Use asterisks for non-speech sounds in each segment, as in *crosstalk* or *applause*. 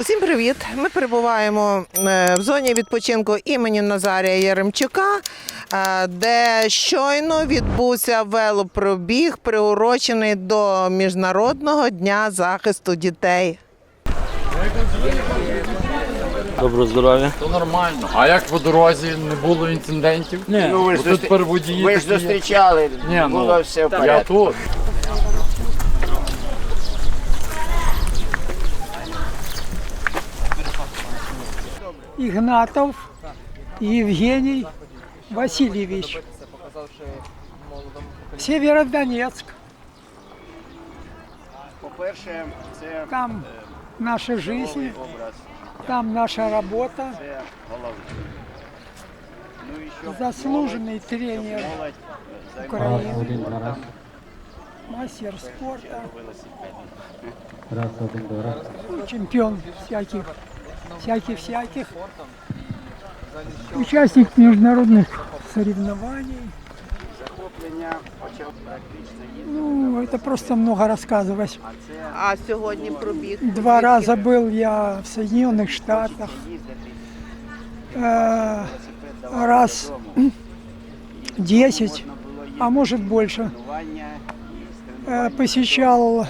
Усім привіт! Ми перебуваємо е, в зоні відпочинку імені Назарія Яремчука, е, де щойно відбувся велопробіг, приурочений до Міжнародного дня захисту дітей. Доброго здоров'я. То нормально. А як по дорозі не було інцидентів? Ні. Ну, ви ж, тут зустр- тепер ви ж зустрічали, Ні, ну, було все в Я тут. Игнатов Евгений Васильевич. Северодонецк. Там наша жизнь, там наша работа. Заслуженный тренер Украины. Мастер спорта. Чемпион всяких всяких-всяких. Участник международных соревнований. захоплення почав практично їздити. Ну, это просто много рассказывать. А це А сьогодні пробіг Два раза был я в Соединенных Штатах. їздити Э, велосипед давати раз додому. 10, Можна було їздити а может больше. тренування, і з Э, тренування, Посещал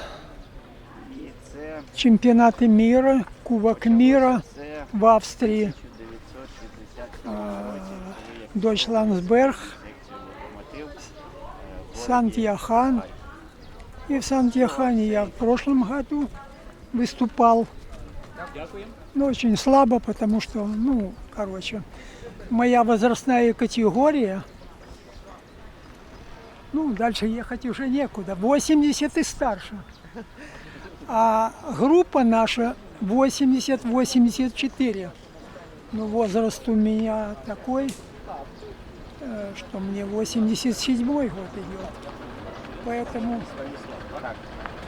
і це, чемпионаты мира, Кубок мира це в Австрии, 1960 році, як Дойчландсберг. Сантьяхан. И в Сантьяхане я в прошлом году выступал. Но очень слабо, потому что, ну, короче, моя возрастная категория, ну, дальше ехать уже некуда. 80 и старше. А группа наша 80-84. Ну, возраст у меня такой, э, что мне 87 год идет. Поэтому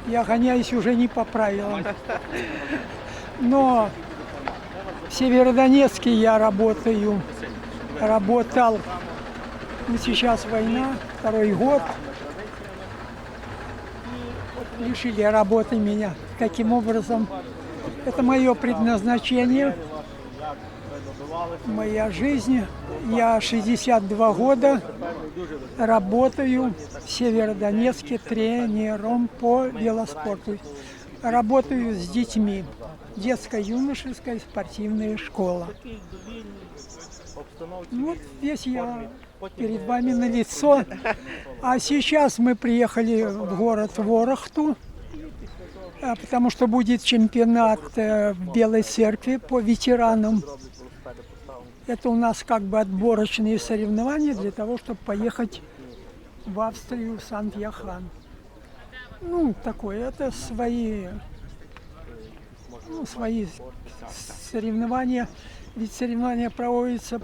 я гоняюсь уже не по правилам. Но в Северодонецке я работаю, работал. Ну, сейчас война, второй год. Лишили работы меня. Таким образом, это мое предназначение, моя жизнь. Я 62 года работаю в Северодонецке тренером по велоспорту. Работаю с детьми. Детско-юношеская спортивная школа. Вот весь я перед вами на лицо. А сейчас мы приехали в город Ворохту, потому что будет чемпионат э, в Белой Церкви по ветеранам. Это у нас как бы отборочные соревнования для того, чтобы поехать в Австрию, в Сант-Яхан. Ну, такое, это свои, ну, свои соревнования. Ведь соревнования проводятся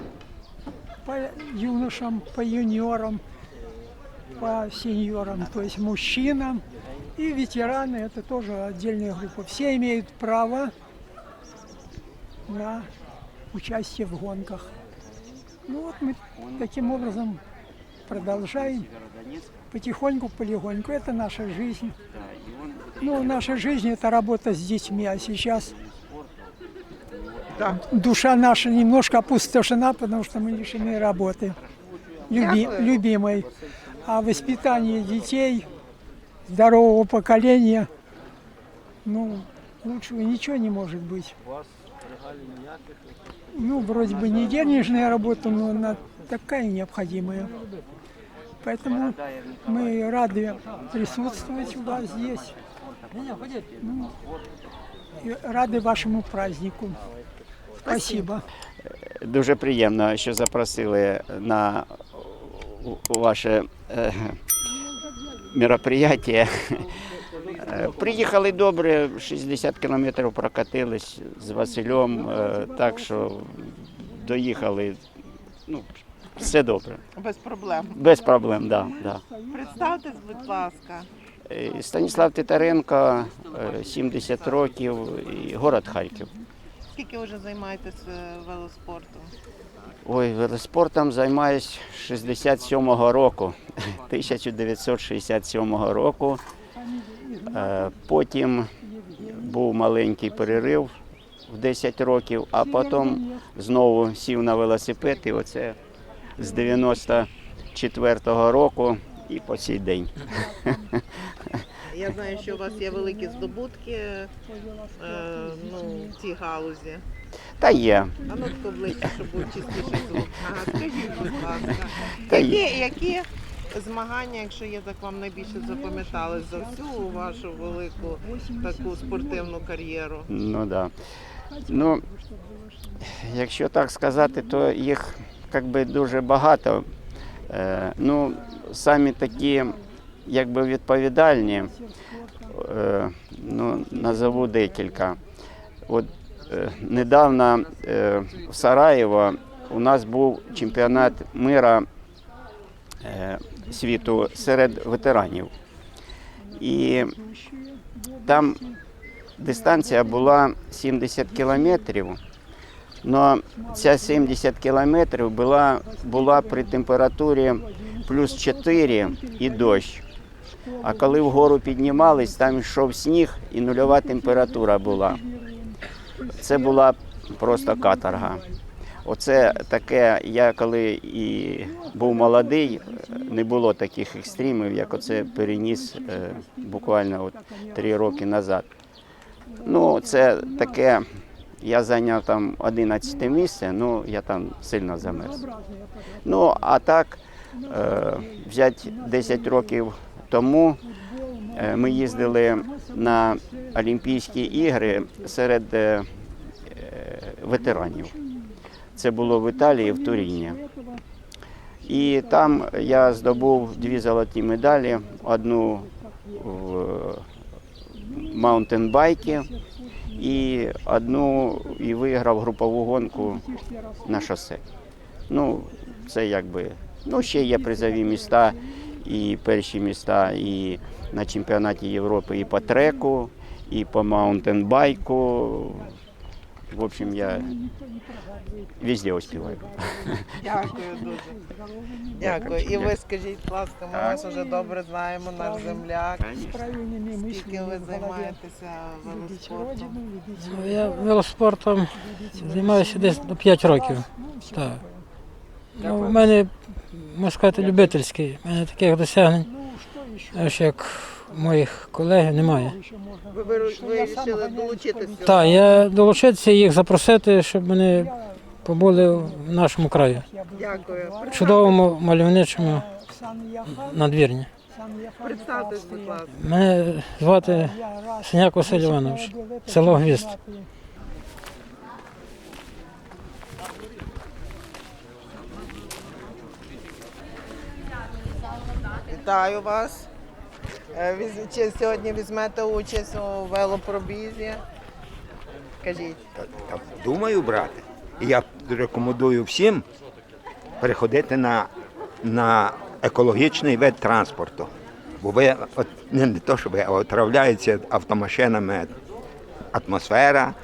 по юношам, по юниорам, по сеньорам, то есть мужчинам. И ветераны, это тоже отдельная группа. Все имеют право на участие в гонках. Ну вот мы таким образом продолжаем потихоньку, полегоньку. Это наша жизнь. Ну, наша жизнь это работа с детьми, а сейчас душа наша немножко опустошена, потому что мы лишены работы, люби- любимой. А воспитание детей, здорового поколения, ну, лучше ничего не может быть. Ну, вроде бы не денежная работа, но она такая необходимая. Поэтому мы рады присутствовать у вас здесь. Ну, рады вашему празднику. Спасибо. Дуже приємно, що запросили на ваше мероприятие. Е, Приїхали добре, 60 кілометрів прокатились з Василем, е, так що доїхали. Ну, все добре. Без проблем. Без проблем, да, да. Представтесь, будь ласка. Е, Станіслав Титаренко, е, 70 років, і город Харків. Скільки вже займаєтесь е, велоспортом? Ой, велоспортом займаюсь 67-го року, *laughs* 1967 року. Е, Потім був маленький перерив, в 10 років, а потім знову сів на велосипед і оце з 94-го року і по цей день. *laughs* Я знаю, що у вас є великі здобутки е, ну, в цій галузі. Та є. А ну тако ближче, щоб був чистіший звук. Ага, скажіть, будь ласка, Та є. які, які змагання, якщо є так вам найбільше запам'ятали за всю вашу велику таку спортивну кар'єру? Ну да. Ну, якщо так сказати, то їх як би дуже багато. Е, ну, самі такі, якби відповідальні, е, ну, назову декілька. От е, недавно е, в Сараєво у нас був чемпіонат мира світу серед ветеранів. І там дистанція була 70 кілометрів. але ця 70 кілометрів була, була при температурі плюс 4 і дощ. А коли вгору піднімались, там йшов сніг і нульова температура була. Це була просто каторга. Оце таке, я коли і був молодий, не було таких екстримів, як оце переніс е, буквально от три роки назад. Ну, це таке, я зайняв там 11 місце, ну я там сильно замерз. Ну, а так, е, взяти 10 років тому е, ми їздили на Олімпійські ігри серед е, е, ветеранів. Це було в Італії, в Туріні. І там я здобув дві золоті медалі, одну в маунтенбайки і одну і виграв групову гонку на шосе. Ну, це якби. Ну, ще є призові міста і перші міста і на чемпіонаті Європи і по треку, і по маунтенбайку. В общем, я везде успіваю. Дякую дуже. Дякую. І ви скажіть, будь ласка, ми вас вже добре знаємо, наш земляк. Скільки ви займаєтеся велоспортом? Ну, Я велоспортом займаюся десь до 5 років. Так. Ну, в мене, можна сказати, любительський. У мене таких досягнень, аж як моїх колег, немає. Ви вирішили долучитися? Так, я долучитися їх запросити, щоб вони побули в нашому краї. Дякую. Чудовому мальовничому надвірні. Сан Представтесь, будь ласка. Мене звати Синяк Василь Іванович, село Гвіст. Вітаю вас. Е, Чи сьогодні візьмете участь у велопробізі? Кажіть. Думаю, брати. Я рекомендую всім переходити на, на екологічний вид транспорту. Бо ви от, не, то, що ви, а отравляється автомашинами атмосфера,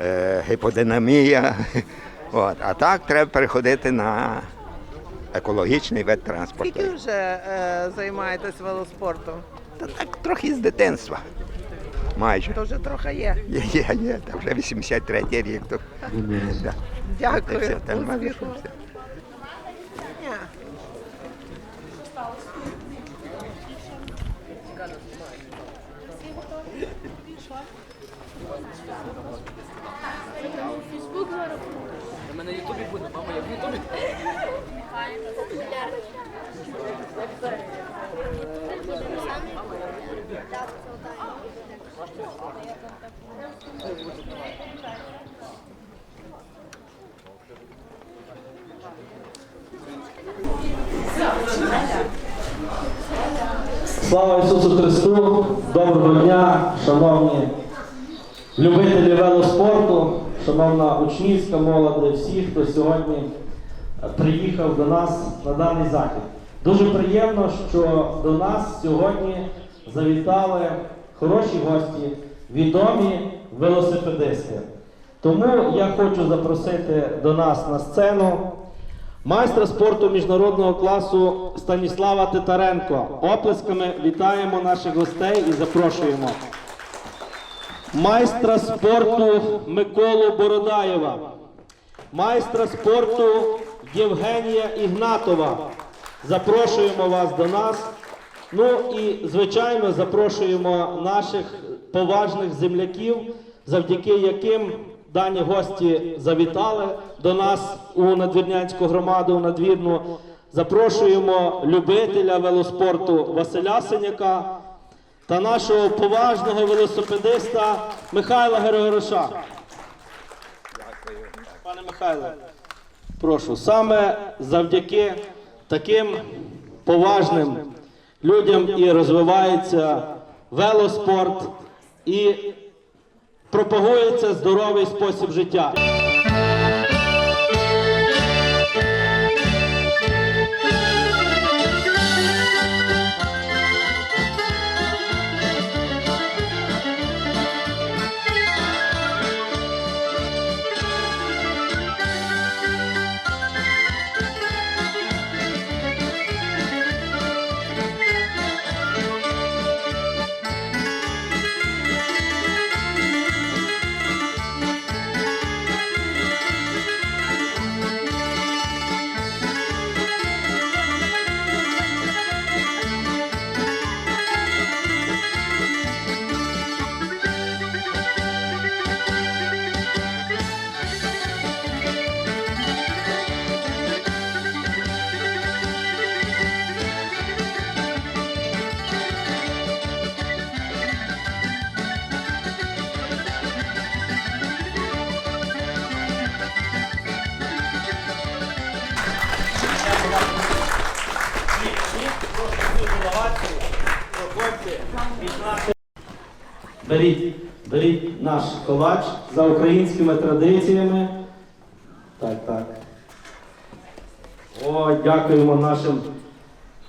е, гіподинамія. *laughs* От. А так треба переходити на екологічний вид транспорту. Скільки вже е, займаєтесь велоспортом? Та так трохи з дитинства. Майже. То вже трохи є. Є, є, є, та вже 83 рік. То, да. Дякую. Все, та нема за Успіху. що, все. Ні. Слава Ісусу Христу! Доброго дня, шановні любителі велоспорту, шановна учнівська молодь, всі, хто сьогодні приїхав до нас на даний захід. Дуже приємно, що до нас сьогодні завітали хороші гості, відомі велосипедисти. Тому я хочу запросити до нас на сцену Майстра спорту міжнародного класу Станіслава Титаренко. Оплесками вітаємо наших гостей і запрошуємо. майстра спорту Миколу Бородаєва, майстра спорту Євгенія Ігнатова. Запрошуємо вас до нас. Ну і, звичайно, запрошуємо наших поважних земляків, завдяки яким дані гості завітали до нас у надвірнянську громаду у надвірну. Запрошуємо любителя велоспорту Василя Синяка та нашого поважного велосипедиста Михайла Григороша. Пане Михайле, прошу, саме завдяки таким поважним людям і розвивається велоспорт і пропагується здоровий спосіб життя. Наш ковач за українськими традиціями. Так, так. О, дякуємо нашим,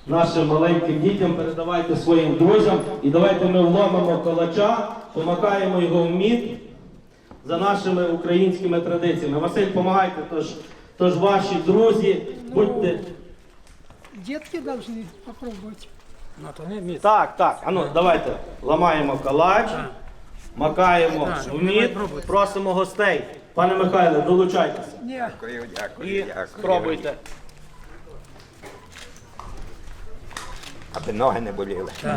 нашим маленьким дітям. Передавайте своїм друзям. І давайте ми вломимо колача, помакаємо його в мід за нашими українськими традиціями. Василь, помагайте, тож, тож ваші друзі, будьте. Детки должны попробовать. То не міць. Так, так. Ану, давайте. Ламаємо калач, макаємо в мід, просимо гостей. Пане Михайле, долучайтеся. Дякую, дякую, І спробуйте. Аби ноги не боліли. *laughs*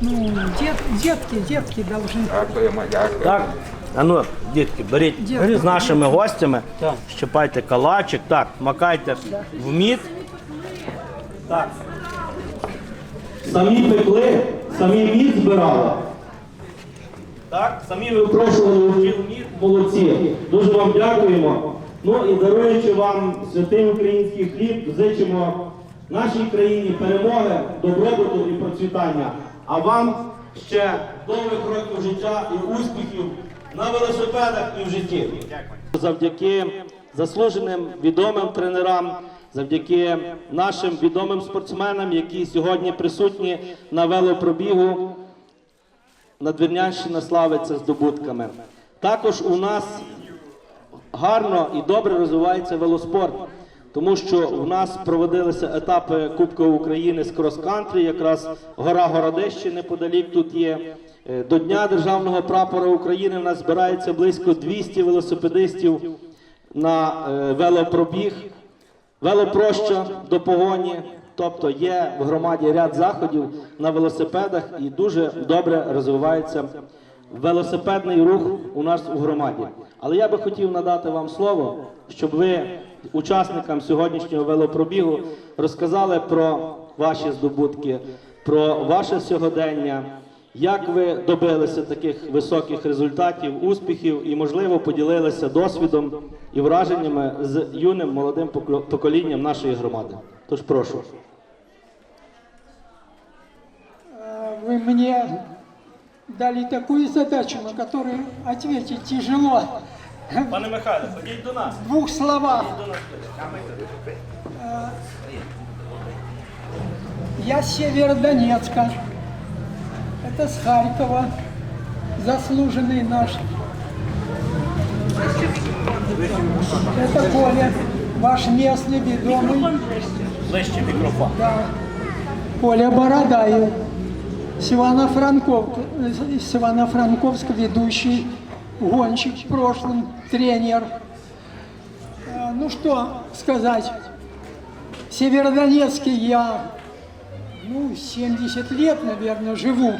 ну, дет, детки, детки должны. Дякуємо, дякую. Так. Ану, дітки, беріть Дякую. з нашими гостями, щипайте калачик, так, макайте в мід. Так. Самі пекли, самі мід збирали. Так, самі випрошували у мід, молодці. Дуже вам дякуємо. Ну і даруючи вам святий український хліб, зичимо нашій країні перемоги, добробуту і процвітання. А вам ще довгих років життя і успіхів на велосипедах і в житті. Дякую. Завдяки заслуженим відомим тренерам, завдяки нашим відомим спортсменам, які сьогодні присутні на велопробігу. Надвірнянщина славиться здобутками. Також у нас гарно і добре розвивається велоспорт, тому що в нас проводилися етапи Кубка України з крос-кантрі, якраз гора Городище неподалік тут є. Е, До Дня Державного прапора України в нас збирається близько 200 велосипедистів на е, велопробіг. Велопроща до погоні, тобто є в громаді ряд заходів на велосипедах і дуже добре розвивається велосипедний рух у нас у громаді. Але я би хотів надати вам слово, щоб ви учасникам сьогоднішнього велопробігу розказали про ваші здобутки, про ваше сьогодення. Як ви добилися таких високих результатів, успіхів і, можливо, поділилися досвідом і враженнями з юним молодим покло- поколінням нашої громади? Тож прошу. Э, Вы мне дали такую задачу, на которую ответить тяжело. Пане Михайло, ходіть до нас. В двух словах. Э, Я с Северодонецка. Это с Харькова. Заслуженный наш. Это Коля, ваш местный ведомый. Ближче мікрофон. Да. Коля Бородаев. с Ивано-Франков, с Ивано-Франковска ведущий гонщик в прошлом, тренер. Э, Ну что сказать, в Северодонецке я ну, 70 лет, наверное, живу.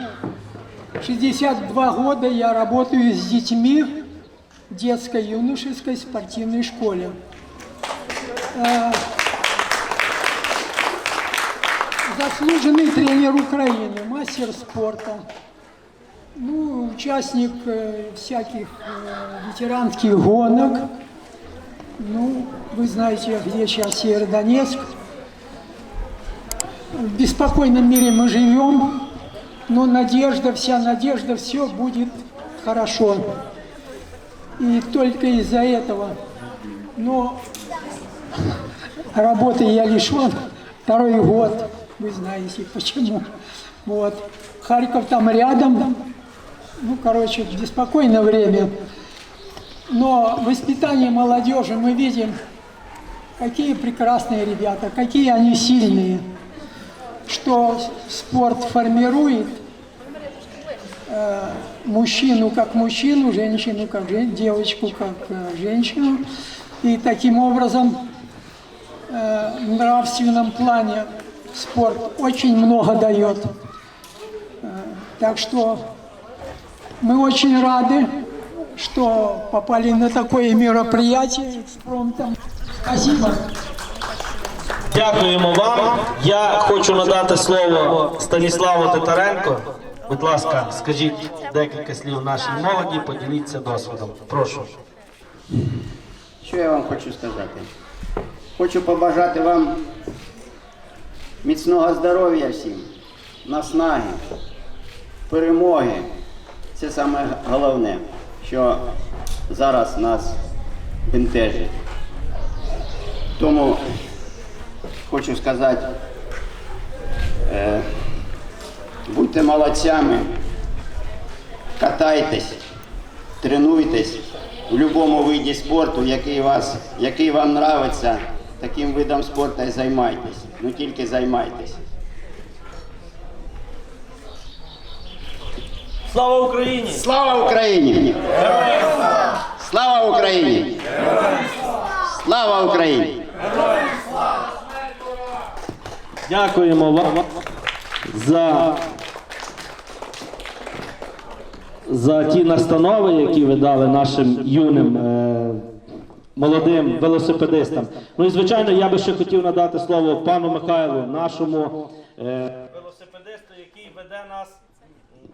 62 года я работаю с детьми в детской юношеской спортивной школе. Э, Заслуженный тренер Украины, мастер спорта. Ну, участник э, всяких э, ветеранских гонок. Ну, вы знаете, где сейчас Северодонецк. В беспокойном мире мы живем, но надежда, вся надежда, все будет хорошо. И только из-за этого. Но работы я лишен второй год. Вы знаете почему. Вот. Харьков там рядом. Ну, короче, беспокойное время. Но воспитание молодежи мы видим, какие прекрасные ребята, какие они сильные, что спорт формирует э, мужчину как мужчину, женщину как жен- девочку как э, женщину. И таким образом э, в нравственном плане спорт очень много дает. Э, Так что мы очень рады, что попали на такое мероприятие экспромтом. Спасибо. Дякуємо вам. Я хочу надати слово Станіславу Титаренко. Будь ласка, скажіть декілька слів нашій молоді, поділіться досвідом. Прошу. Що я вам хочу сказати? Хочу побажати вам міцного здоров'я всім, наснаги, перемоги. Це саме головне, що зараз нас бентежить. Тому хочу сказати, е, будьте молодцями, катайтесь, тренуйтесь в будь-якому виді спорту, який, вас, який вам нравиться, таким видом спорту і займайтесь. Ну тільки займайтесь. Слава Україні! Слава Україні! Слава Україні! Слава Україні! Дякуємо вам за, за ті настанови, які ви дали нашим юним е, молодим велосипедистам. Ну і звичайно, я би ще хотів надати слово пану Михайлу, нашому е, велосипедисту, який веде нас.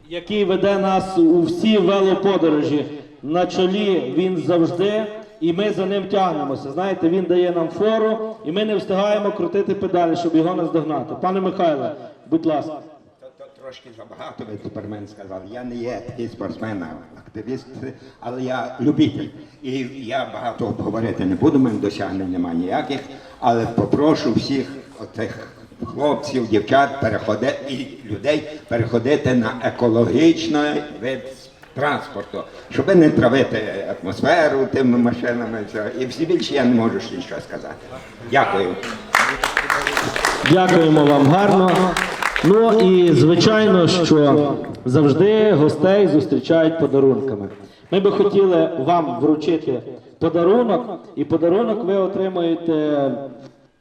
Який веде нас у всі велоподорожі. На чолі він завжди, і ми за ним тягнемося. Знаєте, він дає нам фору, і ми не встигаємо крутити педалі, щоб його наздогнати. Пане Михайле, будь ласка. Трошки забагато ви тепер мене сказали. Я не є такий спортсмен, активіст, але я любитель. І я багато говорити не буду, мене досягнень немає ніяких, але попрошу всіх отих хлопців, дівчат переходити і людей переходити на екологічний вид транспорту, щоб не травити атмосферу тими машинами. І всі більше я не можу ще нічого сказати. Дякую. Дякуємо вам гарно. Ну і звичайно, що завжди гостей зустрічають подарунками. Ми би хотіли вам вручити подарунок, і подарунок ви отримуєте.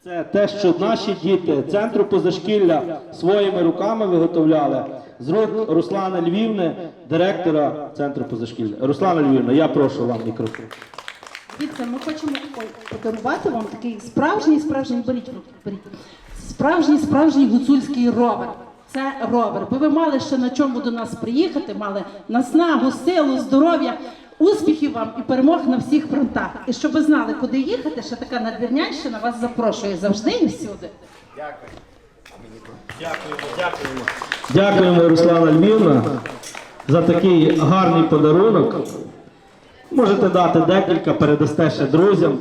Це те, що наші діти центру позашкілля своїми руками виготовляли з рук Руслана Львівни, директора центру позашкілля. Руслана Львівна, я прошу вам мікрофон. Дивіться, ми хочемо подарувати вам такий справжній, справжній, беріть беріть. Справжній, справжній гуцульський ровер. Це ровер. Бо ви мали ще на чому до нас приїхати, мали наснагу, силу, здоров'я, успіхів вам і перемог на всіх фронтах. І щоб ви знали, куди їхати, ще така надвірнянщина вас запрошує завжди і всюди. Дякуємо, Дякуємо, Руслана Львівна, за такий гарний подарунок. Можете дати декілька, передасте ще друзям.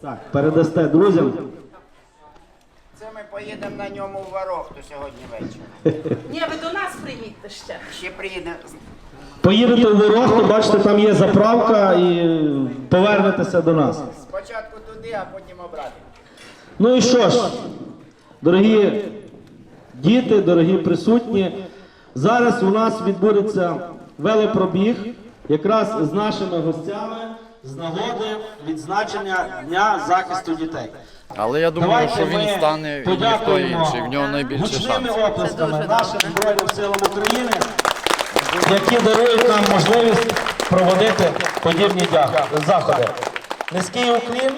Так, передасте друзям. Це ми поїдемо на ньому в Ворохту сьогодні ввечері. Ні, ви до нас приїдьте ще. Ще приїде Поїдете в Ворохту, бачите, там є заправка і повернетеся до нас. спочатку туди, а потім обратно. Ну і що ж, дорогі діти, дорогі присутні. Зараз у нас відбудеться велопробіг якраз з нашими гостями з нагоди відзначення Дня захисту дітей. Але я думаю, Давайте що він стане і ніхто інший. В нього найбільше гучними шансів. оплесками нашим Збройним силам України, які дарують нам можливість проводити подібні заходи. Низький уклін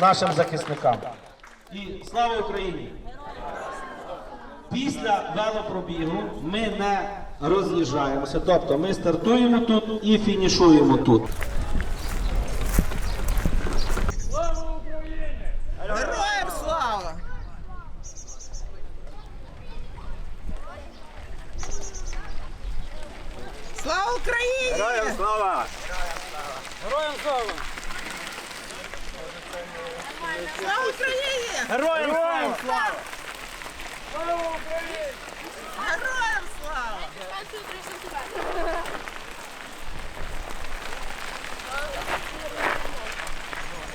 нашим захисникам. І слава Україні! Після велопробігу ми не роз'їжджаємося, тобто ми стартуємо тут і фінішуємо тут. Героям слава! Слава Україні! Героям слава! Героям слава! Слава Україні! Героям слава! Слава Україні! Героям слава!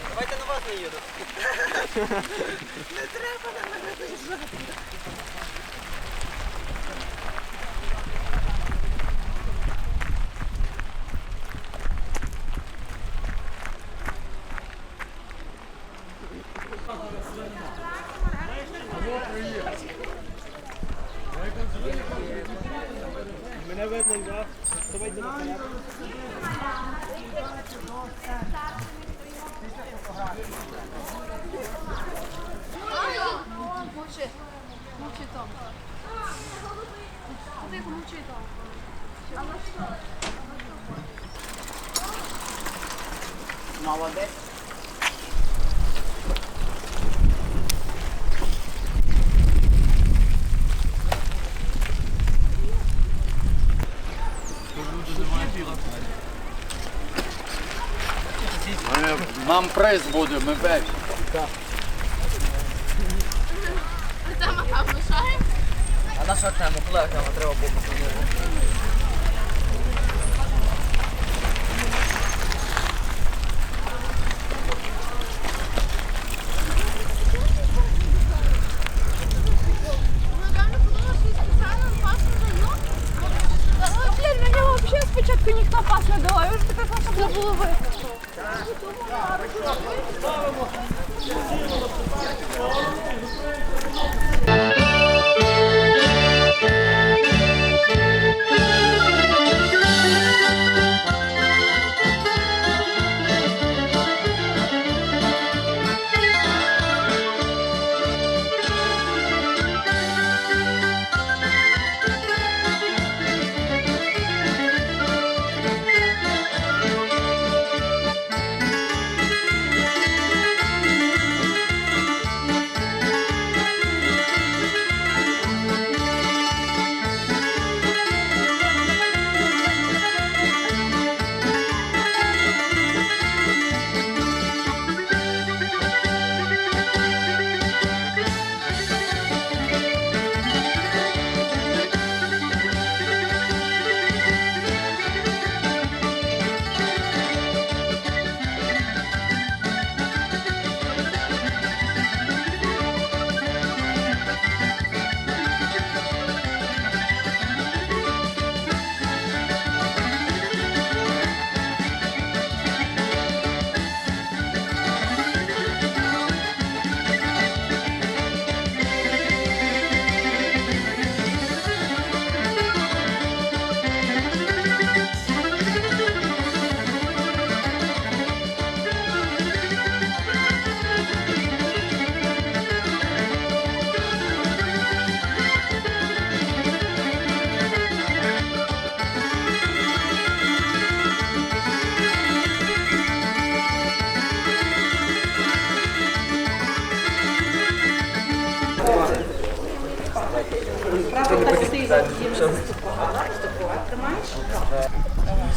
Давайте на вас не їду. Не треба на мене виїжджати. Нам приз буде, ми перші. Тема там треба Напевно,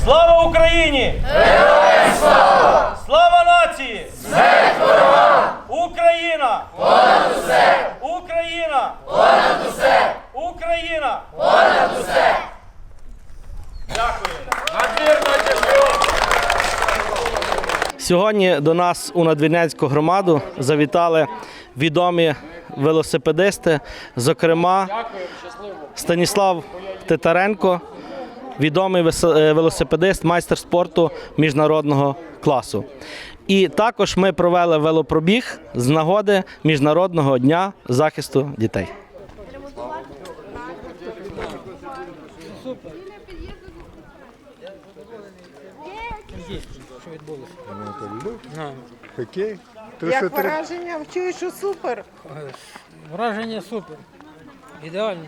Слава Україні! Героям слава! Слава нації! Смерть! Україна! Понад усе! Україна! Понад усе! Україна! Понад усе! Дякую! Сьогодні до нас у надвірнянську громаду завітали відомі велосипедисти, зокрема Станіслав Титаренко, відомий е, велосипедист, майстер спорту міжнародного класу. І також ми провели велопробіг з нагоди Міжнародного дня захисту дітей. Що відбулося? То, Як що треба- враження? Чую, що супер. Враження супер. Ідеально.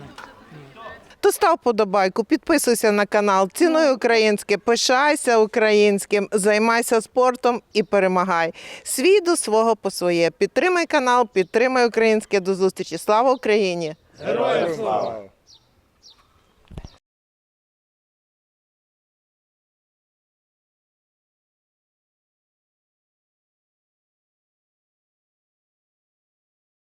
То став подобайку, підписуйся на канал, цінуй українське, пишайся українським, займайся спортом і перемагай. Свій до свого по своє. Підтримай канал, підтримай українське. До зустрічі. Слава Україні! Героям слава!